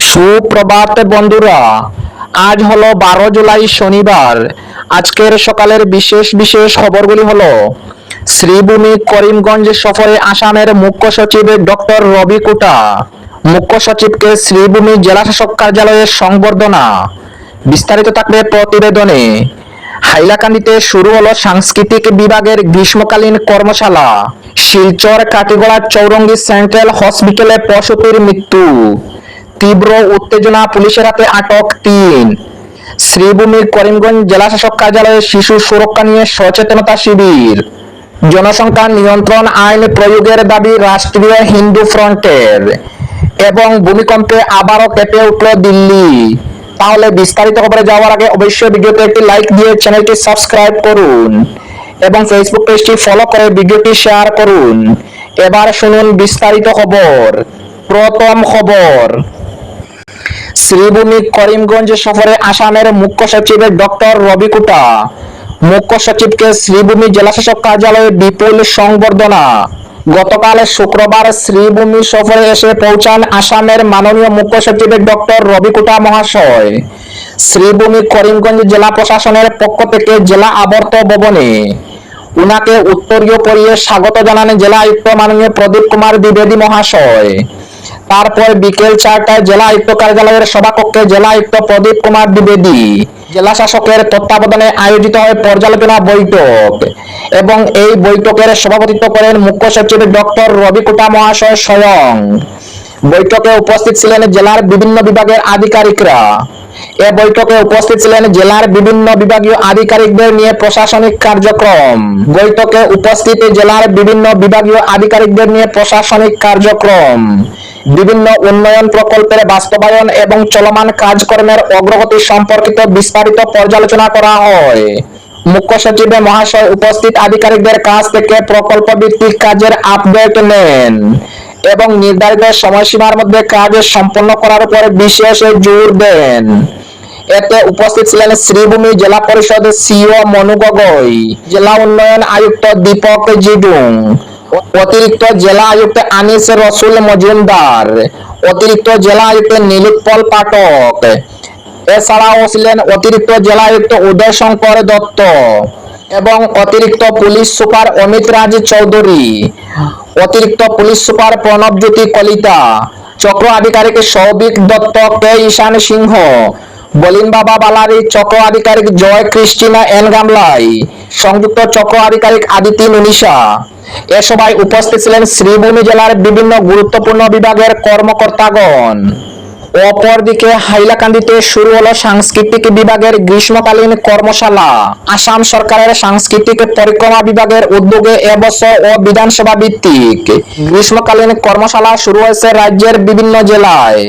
সুপ্রভাত বন্ধুরা, আজ হলো বারো জুলাই শনিবার। আজকের সকালের বিশেষ বিশেষ খবরগুলি হলো, শ্রীভূমি করিমগঞ্জ সফরে আসামের মুখ্য সচিব ডক্টর রবি কুটা, মুখ্য সচিবকে শ্রীভূমি জেলাশাসক কার্যালয়ের সংবর্ধনা। বিস্তারিত থাকবে প্রতিবেদনে। হাইলাকান্দিতে শুরু হলো সাংস্কৃতিক বিভাগের গ্রীষ্মকালীন কর্মশালা। শিলচর, কাটিগড়া চৌরঙ্গি সেন্ট্রাল হসপিটালে প্রসূতির মৃত্যু। তীব্র উত্তেজনা পুলিশের হাতে আটক তিন। শ্রীভূমির করিমগঞ্জ জেলা শাসক কার্যালয়ে শিশু সুরক্ষা নিয়ে সচেতনতা শিবির। জনসংখ্যা নিয়ন্ত্রণ আইন প্রয়োগের দাবি রাষ্ট্রীয় হিন্দু ফ্রন্টের এবং ভূমিকম্পে আবারও কেঁপে উঠল দিল্লি। তাহলে বিস্তারিত খবরে যাওয়ার আগে অবশ্যই ভিডিওতে একটি লাইক দিয়ে চ্যানেলটি সাবস্ক্রাইব করুন এবং ফেসবুক পেজটি ফলো করে ভিডিওটি শেয়ার করুন। এবার শুনুন বিস্তারিত খবর। প্রথম খবর। শ্রীভূমি করিমগঞ্জ সফরে আসামের মুখ্য সচিব ডক্টর রবি কুটা। মুখ্য সচিবকে শ্রীভূমি জেলাশাসক কার্যালয়ে বিপুল সংবর্ধনা। গতকাল শুক্রবার শ্রীভূমি সফরে এসে পৌঁছান আসামের মাননীয় মুখ্য সচিব ডক্টর রবি কুটা মহাশয়। শ্রীভূমি করিমগঞ্জ জেলা প্রশাসনের পক্ষ থেকে জেলা আবর্ত ভবনে। উনাকে উত্তরীয় পরিয়ে স্বাগত জানান জেলা আয়ুক্ত মাননীয় প্রদীপ কুমার দ্বিবেদী মহাশয়। তারপর বিকেল চারটায় জেলা আয়ুক্ত কার্যালয়ের সভাকক্ষে জেলা আয়ুক্ত প্রদীপ কুমার দ্বিবেদী জেলা শাসকের তত্ত্বাবধানে আয়োজিত হয় পর্যালোচনা বৈঠক এবং এই বৈঠকের সভাপতিত্ব করেন মুখ্য সচিব ডক্টর রবি কুটা মহাশয় স্বয়ং। বৈঠকে উপস্থিত ছিলেন জেলার বিভিন্ন বিভাগের আধিকারিকরা। এ বৈঠকে উপস্থিত ছিলেন জেলার বিভিন্ন বিভাগীয় আধিকারিকদের নিয়ে প্রশাসনিক কার্যক্রম। বৈঠকে উপস্থিত জেলার বিভিন্ন বিভাগীয় আধিকারিকদের নিয়ে প্রশাসনিক কার্যক্রম। বিভিন্ন উন্নয়ন প্রকল্পের বাস্তবায়ন এবং চলমান কাজকর্মের অগ্রগতি সম্পর্কিত বিস্তারিত পর্যালোচনা করা হয়। মুখ্য সচিব মহাশয় উপস্থিত আধিকারিকদের কাছ থেকে প্রকল্প ভিত্তিক কাজের আপডেট নেন এবং নির্ধারিত সময়সীমার মধ্যে কাজ সম্পন্ন করার উপরে বিশেষ জোর দেন। এতে উপস্থিত ছিলেন শ্রীভূমি জেলা পরিষদ সিও মনু গগৈ, জেলা উন্নয়ন আয়ুক্ত দীপক জিডুং অতিরিক্ত জেলা আয়ুক্ত আনিস রসুল মজুমদার, অতিরিক্ত জেলা আয়ুক্ত নীলোৎপল পাঠক। এছাড়াও ছিলেন অতিরিক্ত জেলা আয়ুক্ত উদয় শঙ্কর দত্ত এবং অতিরিক্ত পুলিশ সুপার অমিত রাজ চৌধুরী। অতিরিক্ত পুলিশ সুপার প্রণবজ্যোতি কলিতা, চক্র আধিকারিক সৌভিক দত্ত, কে ঈশান সিংহ, বলিন বাবা বালারি, চক্র আধিকারিক জয় ক্রিস্টিনা এন গামলাই, সংযুক্ত চক্র আধিকারিক আদিতি নুনিশা। এ সভায় উপস্থিত ছিলেন শ্রীভূমি জেলার বিভিন্ন গুরুত্বপূর্ণ বিভাগের কর্মকর্তাগণ। অপরদিকে হাইলাকান্দিতে শুরু হলো সাংস্কৃতিক বিভাগের গ্রীষ্মকালীন কর্মশালা। আসাম সরকারের সাংস্কৃতিক পরিক্রমা বিভাগের উদ্যোগে এবছর ও বিধানসভা ভিত্তিক গ্রীষ্মকালীন কর্মশালা শুরু হয়েছে রাজ্যের বিভিন্ন জেলায়।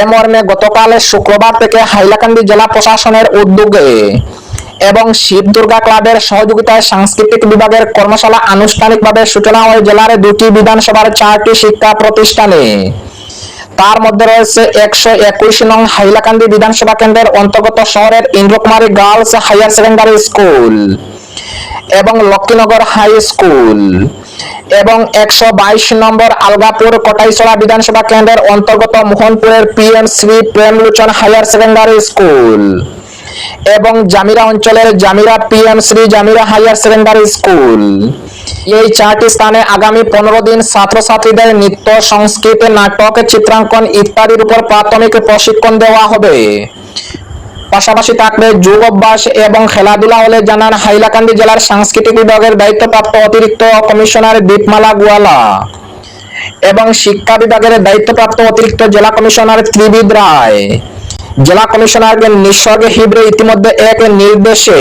এ মর্মে গতকাল শুক্রবার থেকে হাইলাকান্দি জেলা প্রশাসনের উদ্যোগে এবং শিব দুর্গা ক্লাবের সহযোগিতায় সাংস্কৃতিক বিভাগের কর্মশালা আনুষ্ঠানিকভাবে সূচনা হয় জেলার দুটি বিধানসভার চারটি শিক্ষা প্রতিষ্ঠানে। তার মধ্যে রয়েছে একশো একুশ নং হাইলাকান্দি বিধানসভা কেন্দ্রের অন্তর্গত শহরের Indrakumari girls higher secondary school এবং লক্ষ্মীনগর হাই স্কুল এবং একশো বাইশ নম্বর আলগাপুর কটাইছড়া বিধানসভা কেন্দ্রের অন্তর্গত মোহনপুরের PM Shri Premlochan higher secondary school. এবং জামিরা অঞ্চলের Jamira PM Shri Jamira higher secondary school. এই চারটি স্থানে আগামী পনেরো দিন ছাত্রছাত্রীদের নৃত্য, সংস্কৃত, নাটক, চিত্রাঙ্কন ইত্যাদির উপর প্রাথমিক প্রশিক্ষণ দেওয়া হবে। পাশাপাশি থাকবে যোগ অভ্যাস এবং খেলাধুলা হলে জানান হাইলাকান্দি জেলার সাংস্কৃতিক বিভাগের দায়িত্বপ্রাপ্ত অতিরিক্ত কমিশনার দীপমালা গুয়ালা এবং শিক্ষা বিভাগের দায়িত্বপ্রাপ্ত অতিরিক্ত জেলা কমিশনার ত্রিবিদ রায়। জেলা কমিশনার নিঃসর্গে হিবড়ে ইতিমধ্যে এক নির্দেশে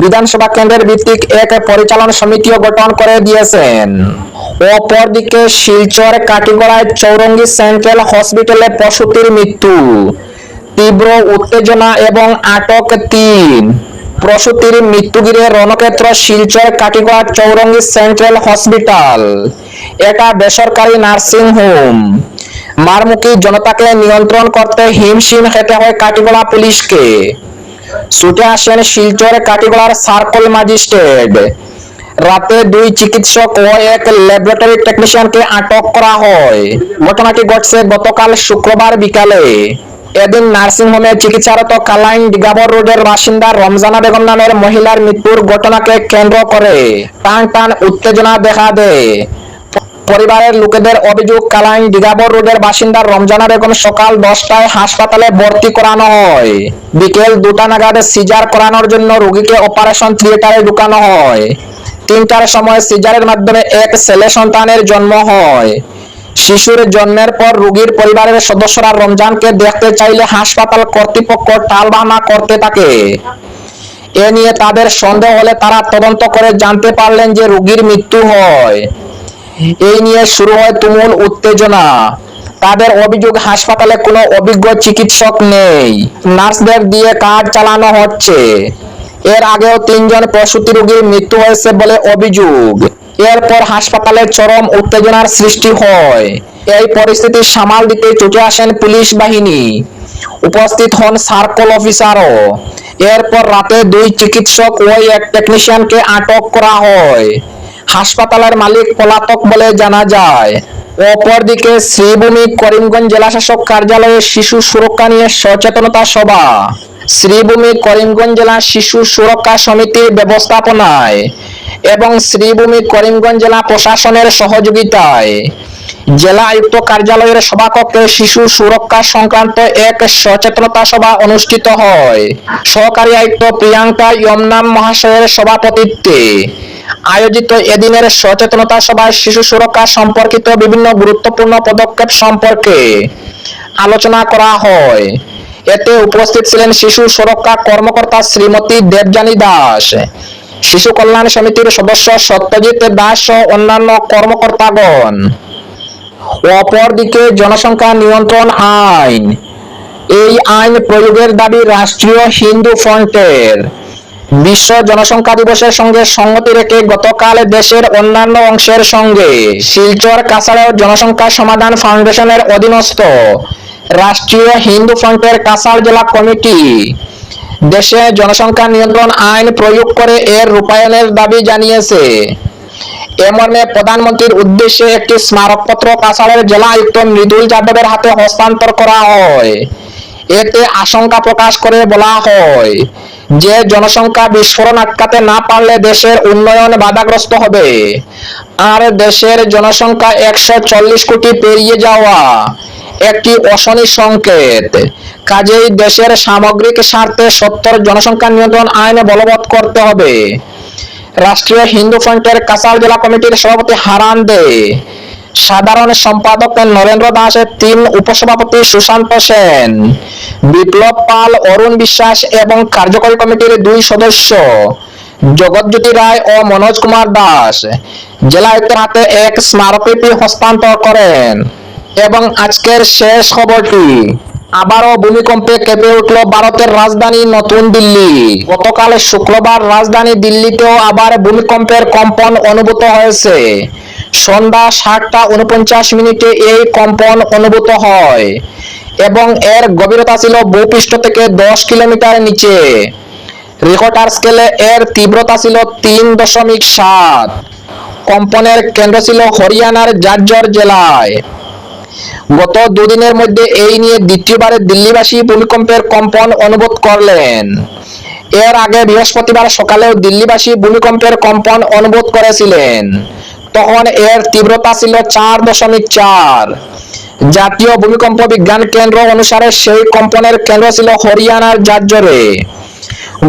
বিধানসভা কেন্দ্রের ভিত্তিক এক পরিচালন সমিতিও গঠন করে দিয়েছেন। অপরদিকে শিলচর কাটিগড়ায় চৌরঙ্গি সেন্ট্রাল হসপিটালে প্রসূতির মৃত্যু, তীব্র উত্তেজনা এবং আটক তিন। প্রসূতির মৃত্যু ঘিরে রণক্ষেত্র শিলচর কাটিগড়া চৌরঙ্গি সেন্ট্রাল হসপিটাল, এটা বেসরকারি নার্সিং হোম। মারমুখী জনতাকে নিয়ন্ত্রণ করতে হিমশিম খেতে হয় কাটিগড়া পুলিশকে। ছুটে আসেন শিলচর কাটিগড়ার সার্কল ম্যাজিস্ট্রেট। রাতে দুই চিকিৎসক ও এক ল্যাবরেটরি টেকনিশিয়ানকে আটক করা হয়। ঘটনাটি ঘটছে গতকাল শুক্রবার বিকালে। এদিন নার্সিংহোমে চিকিৎসারত কালাইন ডিগাবর রোডের বাসিন্দা রমজানা বেগম নামের মহিলার মৃত্যুর ঘটনাকে কেন্দ্র করে টান টান উত্তেজনা দেখা দেয়। পরিবারের লোকেদের অভিযোগ, কালাইন দিগাবর রোডের বাসিন্দা রমজানা বেগম সকাল দশটায় হাসপাতালে ভর্তি করানো হয়। বিকেল দুটা নাগাদ সিজার করানোর জন্য রোগীকে অপারেশন থিয়েটারে ঢুকানো হয়। তিনটার সময় সিজারের মাধ্যমে এক ছেলে সন্তানের জন্ম হয়। শিশুর জন্মের পর রোগীর পরিবারের সদস্যরা রমজানকে দেখতে চাইলে হাসপাতাল কর্তৃপক্ষ টালবাহানা করতে থাকে। এ নিয়ে তাদের সন্দেহ হলে তারা তদন্ত করে জানতে পারলেন যে রোগীর মৃত্যু হয়। এই নিয়ে শুরু হয় তুমুল উত্তেজনা। তাদের অভিযোগ, হাসপাতালে কোনো অভিজ্ঞ চিকিৎসক নেই। নার্সদের দিয়ে কাজ চালানো হচ্ছে। এর আগেও তিনজন প্রসূতি রোগীর মৃত্যু হয়েছে বলে অভিযোগ। এরপর হাসপাতালে চরম উত্তেজনার সৃষ্টি হয়। এই পরিস্থিতি সামাল দিতে ছুটে আসেন পুলিশ বাহিনী। উপস্থিত হন সার্কল অফিসারও। এরপর রাতে দুই চিকিৎসক ও এক টেকনিশিয়ানকে আটক করা হয়। হাসপাতালের মালিক পলাতক বলে জানা যায়। অপরদিকে শ্রীভূমি করিমগঞ্জ জেলাশাসক কার্যালয়ে শিশু সুরক্ষা নিয়ে সচেতনতা সভা। শ্রীভূমি করিমগঞ্জ জেলা শিশু সুরক্ষা সমিতির ব্যবস্থাপনায় এবং শ্রীভূমি করিমগঞ্জ জেলা প্রশাসনের সহযোগিতায় জেলা আয়ুক্ত কার্যালয়ের সভাকক্ষে শিশু সুরক্ষা সংক্রান্ত এক সচেতনতা সভা অনুষ্ঠিত হয়। সহকারী আয়ুক্ত প্রিয়াঙ্কা ইয়মনাম মহাশয়ের সভাপতিত্বে আয়োজিত এদিনের সচেতনতা সভায় শিশু সুরক্ষা সম্পর্কিত বিভিন্ন গুরুত্বপূর্ণ পদক্ষেপ সম্পর্কে আলোচনা করা হয়। এতে উপস্থিত ছিলেন শিশু সুরক্ষা কর্মকর্তা শ্রীমতী দেবযানী দাস, শিশু কল্যাণ সমিতির সদস্য সত্যজিৎ দাস ও অন্যান্য কর্মকর্তাগণ। অপরদিকে জনসংখ্যা নিয়ন্ত্রণ আইন। এই আইন প্রয়োগের দাবি রাষ্ট্রীয় হিন্দু ফ্রন্টের। বিশ্ব জনসংখ্যা দিবসের সঙ্গে সংগতি রেখে গতকাল দেশের অন্যান্য অংশের সঙ্গে শিলচর, কাছাড়ের জনসংখ্যা সমাধান ফাউন্ডেশনের অধীনস্থ রাষ্ট্রীয় হিন্দু ফ্রন্টের কাছাড় জেলা কমিটি। দেশে জনসংখ্যা নিয়ন্ত্রণ আইন প্রয়োগ করে এর রূপায়ণের দাবি জানিয়েছে। এ মর্মে প্রধানমন্ত্রীর উদ্দেশ্যে একটি স্মারকপত্র কাছাড়ের জেলা আয়ুক্ত মৃদুল যাদবের হাতে হস্তান্তর করা হয়। এতে আশঙ্কা প্রকাশ করে বলা হয় যে জনসংখ্যা বিস্ফোরণ আটকাতে না পারলে দেশের উন্নয়ন বাধাগ্রস্ত হবে। আর দেশের জনসংখ্যা একশো চল্লিশ কোটি পেরিয়ে যাওয়া একটি অশনি সংকেত। কাজেই দেশের সামগ্রিক স্বার্থে সত্তর জনসংখ্যা নিয়ন্ত্রণ আইন বলবৎ করতে হবে। রাষ্ট্রীয় হিন্দু ফ্রন্টের কাছাড় জেলা কমিটির সভাপতি হারান দে সাধারণ সম্পাদক নরেন্দ্র দাস তিন উপসভাপতি সুশান্ত সেন, বিপ্লব পাল, অরুণ বিশ্বাস এবং কার্যকরী কমিটির দুই সদস্য জগৎজ্যোতি রায় ও মনোজ কুমার দাস। জেলা হাতে এক স্মারকলিপি হস্তান্তর করেন। এবং আজকের শেষ খবরটি, আবারও ভূমিকম্পে কেঁপে উঠল ভারতের রাজধানী নতুন দিল্লি। গতকাল শুক্রবার রাজধানী দিল্লিতেও আবার ভূমিকম্পের কম্পন অনুভূত হয়েছে। সন্ধ্যা সাতটা উনপঞ্চাশ মিনিটে এই কম্পন অনুভূত হয় এবং এর গভীরতা ছিল ভূপৃষ্ঠ থেকে দশ কিলোমিটার নিচে। রিকটার স্কেলে এর তীব্রতা ছিল তিন দশমিক সাত। কম্পনের কেন্দ্র ছিল হরিয়ানার জাজ্জর জেলায়। গত দুদিনের মধ্যে এই নিয়ে দ্বিতীয়বারে দিল্লিবাসী ভূমিকম্পের কম্পন অনুভব করলেন। এর আগে বৃহস্পতিবার সকালেও দিল্লিবাসী ভূমিকম্পের কম্পন অনুভব করেছিলেন। তখন এর তীব্রতা ছিল চার দশমিক চার। জাতীয় ভূমিকম্প বিজ্ঞান কেন্দ্র অনুসারে সেই কম্পনের কেন্দ্র ছিল হরিয়ানার জাজ্জরে।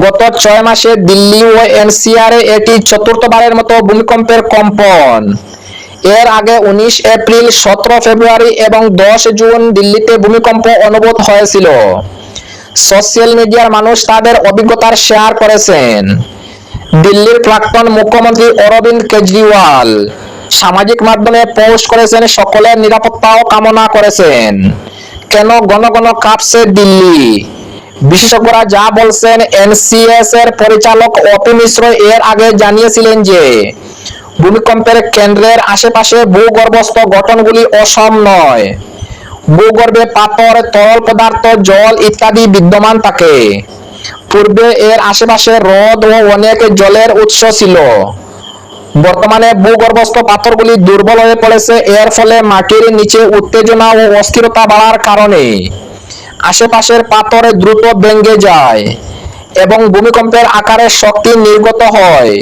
গত ছয় মাসে দিল্লি ও এনসিআর এ এটি চতুর্থবারের মতো ভূমিকম্পের কম্পন। এর আগে উনিশ এপ্রিল, সতেরো ফেব্রুয়ারি এবং দশ জুন দিল্লিতে ভূমিকম্প অনুভূত হয়েছিল। সোশ্যাল মিডিয়ার মানুষ তাদের অভিজ্ঞতার শেয়ার করেছেন। দিল্লির প্রাক্তন মুখ্যমন্ত্রী অরবিন্দ কেজরিওয়াল সামাজিক মাধ্যমে পোস্ট করেছেন, সকলের নিরাপত্তাও কামনা করেছেন। কেন ঘন ঘন কাঁপছে দিল্লি? বিশেষজ্ঞরা যা বলছেন, এনসিএস এর পরিচালক অপি মিশ্র এর আগে জানিয়েছিলেন যে, ভূমিকম্পের কেন্দ্রের আশেপাশে ভূগর্ভস্থ গঠনগুলি অসম নয়। ভূগর্ভে পাথর, তরল পদার্থ, জল ইত্যাদি বিদ্যমান থাকে। পূর্বে এর আশেপাশে হ্রদ ও অনেক জলের উৎস ছিল। বর্তমানে ভূগর্ভস্থ পাথরগুলি দুর্বল হয়ে পড়েছে, এর ফলে মাটির নিচে উত্তেজনা ও অস্থিরতা বাড়ার কারণে আশেপাশের পাথর দ্রুত ভেঙে যায় এবং ভূমিকম্পের আকারে শক্তি নির্গত হয়।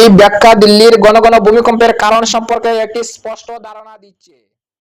এই ব্যাখ্যা দিল্লির ঘন ভূমিকম্পের কারণ সম্পর্কে একটি স্পষ্ট ধারণা দিচ্ছে।